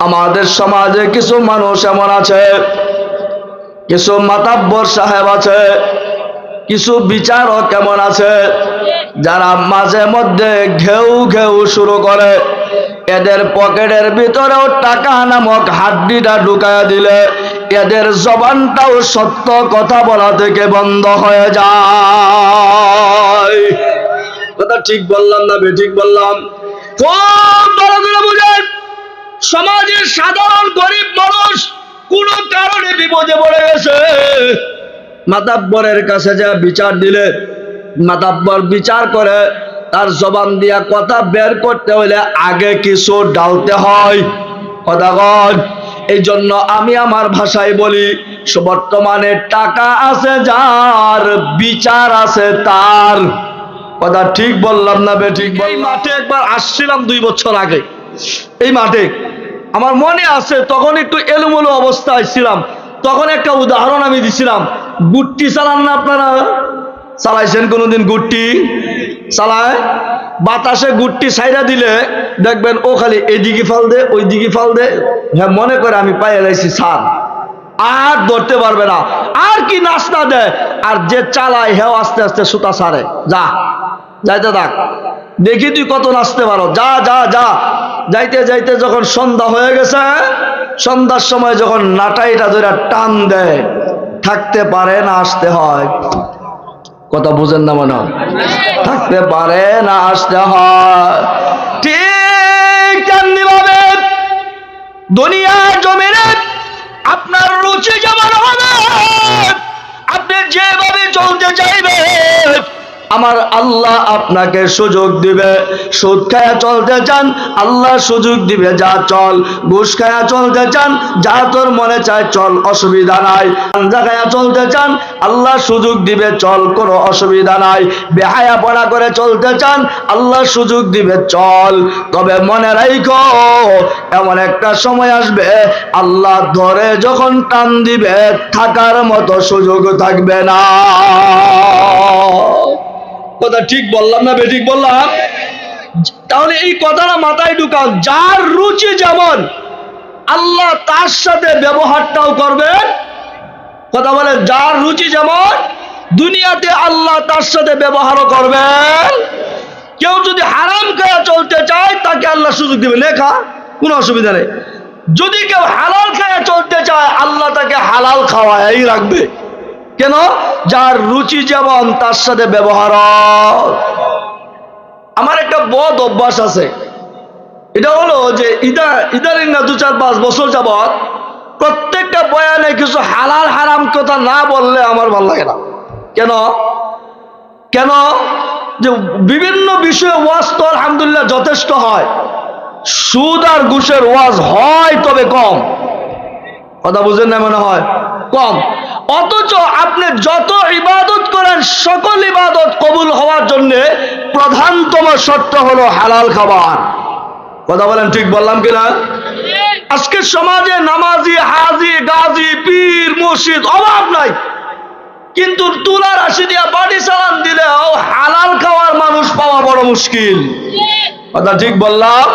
আমাদের সমাজে কিছু মানুষ এমন আছে, কিছু মাতাব্বর সাহেব আছে, কিছু বিচারক কেমন আছে, যারা মাঝে মধ্যে ঘেউ ঘেউ শুরু করে। এদের পকেটের ভিতরেও টাকা নামক হাড্ডিটা ঢুকায়া দিলে এদের জবানটাও সত্য কথা বলা থেকে বন্ধ হয়ে যায়। কথা ঠিক বললাম না বে ঠিক বললাম? খুব করে বুঝেন? সমাজের সাধারণ গরিব মানুষ কোন কারণে বিপদে পড়ে গেছে। মাতাব্বরের কাছে যা বিচার দিলে মাতাব্বর বিচার করে তার জবান দিয়া কথা বের করতে হলে আগে কিছু ডালতে হয়। কথাগণ এই জন্য আমি আমার ভাষায় বলি বর্তমানে টাকা আছে যার বিচার আছে তার। কথা ঠিক বললাম না বে ঠিক এই মাঠে একবার আসছিলাম দুই বছর আগে। এই মাঠে? আমার মনে আছে, তখন একটু এলোমেলো অবস্থায় ছিলাম। তখন একটা উদাহরণ আমি দিছিলাম। গুট্টি চালান না আপনারা? চালাইছেন কোনোদিন গুট্টি? চালায়? বাতাসে গুট্টি সাইরা দিলে, দেখবেন ও খালি এদিকে ফাল দে ওই দিকে ফাল দে। হ্যাঁ মনে করে আমি পাইয়ে লাইছি সার আর ধরতে পারবে না। আর কি নাস্তা দেয় আর যে চালায়, হেও আস্তে আস্তে সুতা সারে যা, যাইতে থাক। দেখি তুই কত নাচতে পারো। যা যা যা। যাইতে যাইতে যখন সন্ধ্যা হয়ে গেছে, সন্ধ্যার সময় যখন নাটাইটা ধরে টান দেয়, থাকতে পারে না আসতে হয় কথা বুঝেন না মনে? থাকতে পারে না আসতে হয় ঠিক তেমনি ভাবে দুনিয়ার জমিনে আপনার রুচি যেমন হবে, আপনি যেভাবে চলতে চাইবেন আমার আল্লাহ আপনাকে সুযোগ দিবে। সুদ খায়া চলতে চান, আল্লাহ সুযোগ দিবে, যা চল। ঘুষ খায়া চলতে চান, যা তোর মনে চায় চল, অসুবিধা নাই। গাঞ্জা খায়া চলতে চান, আল্লাহ সুযোগ দিবে, চল, কোনো অসুবিধা নাই। বেহায়া পড়া করে চলতে চান, আল্লাহ সুযোগ দিবে, চল। তবে মনে রাখো এমন একটা সময় আসবে, আল্লাহ ধরে যখন টান দিবে, থাকার মতো সুযোগ থাকবে না। কথা ঠিক বললাম না বেঠিক বললাম? তাহলে এই কথাটা মাথায় ঢুকাও, যার রুচি যেমন, আল্লাহ তার সাথে ব্যবহারটাও করবেন। কথা বলে যার রুচি যেমন, দুনিয়াতে আল্লাহ তার সাথে ব্যবহারও করবেন। কেউ যদি হারাম খায়া চলতে চায়, তাকে আল্লাহ সুযোগ দিবে লেখা, কোনো অসুবিধা নেই। যদি কেউ হালাল খায়া চলতে চায়, আল্লাহ তাকে হালাল খাওয়াই রাখবে। কেন? যার রুচি যেমন, তার সাথে ব্যবহার আমার একটা বদ অভ্যাস আছে। এটা হলো যে ইদা ইদারিং না দু চার পাঁচ বছর যাবৎ প্রত্যেকটা বয়ানে কিছু হালাল হারাম কথা না বললে আমার ভালো লাগে না। কেন? কেন? যে বিভিন্ন বিষয়ে ওয়াজ তো আলহামদুলিল্লাহ যথেষ্ট হয়। সুদ আর ঘুষের ওয়াজ হয় তবে কম। কথা বুঝেন না মনে হয়? কম। অথচ আপনি যত ইবাদত করেন, সকল ইবাদত কবুল হওয়ার জন্য প্রধানতম শর্ত হলো হালাল খাবার। কথা বলেন ঠিক বললাম কিনা? আজকের সমাজে নামাজি, হাজি, গাজী, পীর মসজিদ অভাব নাই। কিন্তু তুলা রাশি দিয়া বাড়ি চালান দিলেও হালাল খাওয়ার মানুষ পাওয়া বড় মুশকিল। কথা ঠিক বললাম?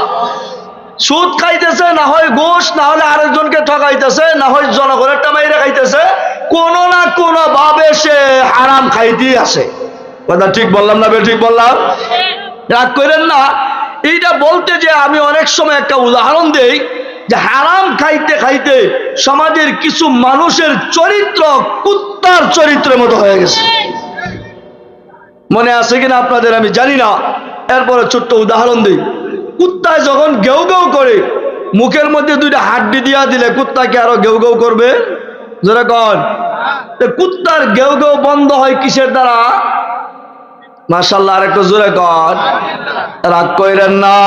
সুদ খাইতেছে, না হয় গোশ, না হলে আরেকজনকে ঠকাইতেছে, না হয় জনগণের টামাইরে খাইতেছে, কোনো না কোনো ভাবে সে হারাম খাইতেই আসে। কথা ঠিক বললাম না ঠিক বললাম? রাগ করেন না। এইটা বলতে যে আমি অনেক সময় একটা উদাহরণ দেই, যে হারাম খাইতে খাইতে সমাজের কিছু মানুষের চরিত্র কুত্তার চরিত্রের মতো হয়ে গেছে। মনে আছে কিনা আপনাদের আমি জানি না। এরপরে ছোট্ট উদাহরণ দিই। কুত্তায় যখন গেউ গেউ করে, মুখের মধ্যে দুইটা হাড্ডি দিয়া দিলে কুত্তাকে আরও গেউ গেউ করবে? কুত্তার গেউ গেউ বন্ধ হয় কিসের দ্বারা? মার্শাল্লাহ আর একটু জোরে কন। রাগ কইরেন না।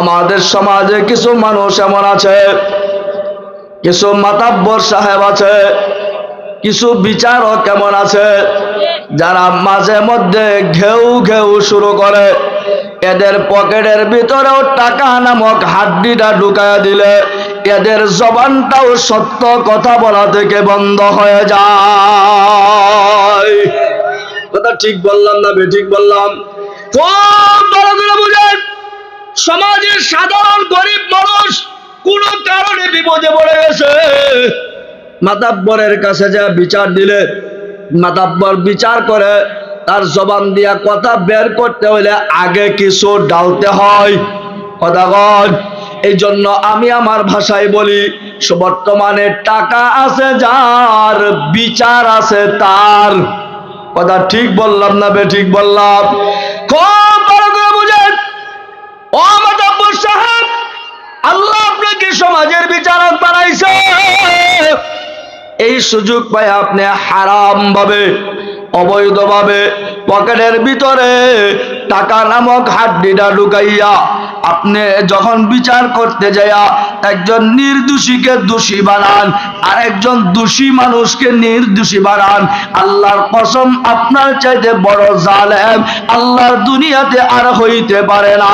আমাদের সমাজে কিছু মানুষ এমন আছে, কিছু মাতাব্বর সাহেব আছে, কিছু বিচারক কেমন আছে, যারা মাঝে মধ্যে ঘেউ ঘেউ শুরু করে। এদের পকেটের ভিতরেও টাকা নামক হাড্ডিটা ঢুকায়া দিলে এদের জবানটাও সত্য কথা বলা থেকে বন্ধ হয়ে যায়। কথা ঠিক বললাম না বে, ঠিক বললাম। খুব ভালো করে বুঝেন, সমাজের সাধারণ গরিব মানুষ কোন কারণে বিপদে পড়ে গেছে। মাতাব্বরের কাছে যা বিচার দিলে, মাতাব্বর বিচার করে তার জবান দিয়া কথা বের করতে হইলে আগে কিছু ডালতে হয়। কথা কন। এই জন্য আমি আমার ভাষায় বলি বর্তমানে টাকা আছে যার, বিচার আছে তার। কথা ঠিক বললাম না বে, ঠিক বললাম। খুব ভালো করে বুঝেন। ও মাতাব্বর সাহেব, আল্লাহ আপনাকে সমাজের বিচারক বানাইছে। এই সুযোগ পায় আপনি হারাম ভাবে অবৈধভাবে পকেটের ভিতরে টাকা নামক হাড্ডিটা ঢুকাইয়া আপনি যখন বিচার করতে যাইয়া একজন নির্দোষীকে দোষী বানান আর একজন দোষী মানুষকে নির্দোষী বানান, আল্লাহর কসম আপনার চাইতে বড় জালেম আল্লাহর দুনিয়াতে আর হইতে পারে না।